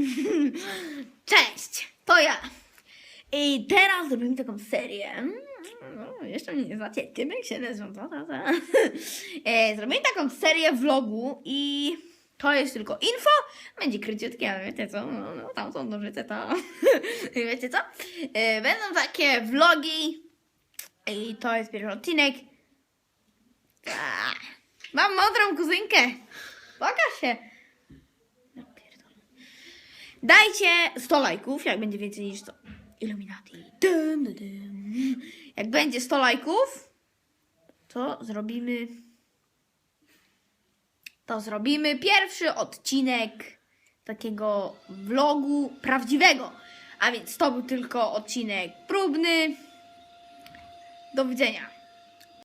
Cześć, to ja. I teraz zrobimy taką serię. No, jeszcze mnie nie znacie, Tymek się nazywam. To, to, to. E, Zrobimy taką serię vlogu i to jest tylko info. Będzie króciutkie, ale wiecie co, no, no, tam są nożyce, to wiecie co? E, Będą takie vlogi i to jest pierwszy odcinek. Mam mądrą kuzynkę. Pokaż się. Dajcie 100 lajków, jak będzie więcej niż 100. Illuminati. Jak będzie 100 lajków, to zrobimy. To zrobimy pierwszy odcinek takiego vlogu prawdziwego. A więc to był tylko odcinek próbny. Do widzenia.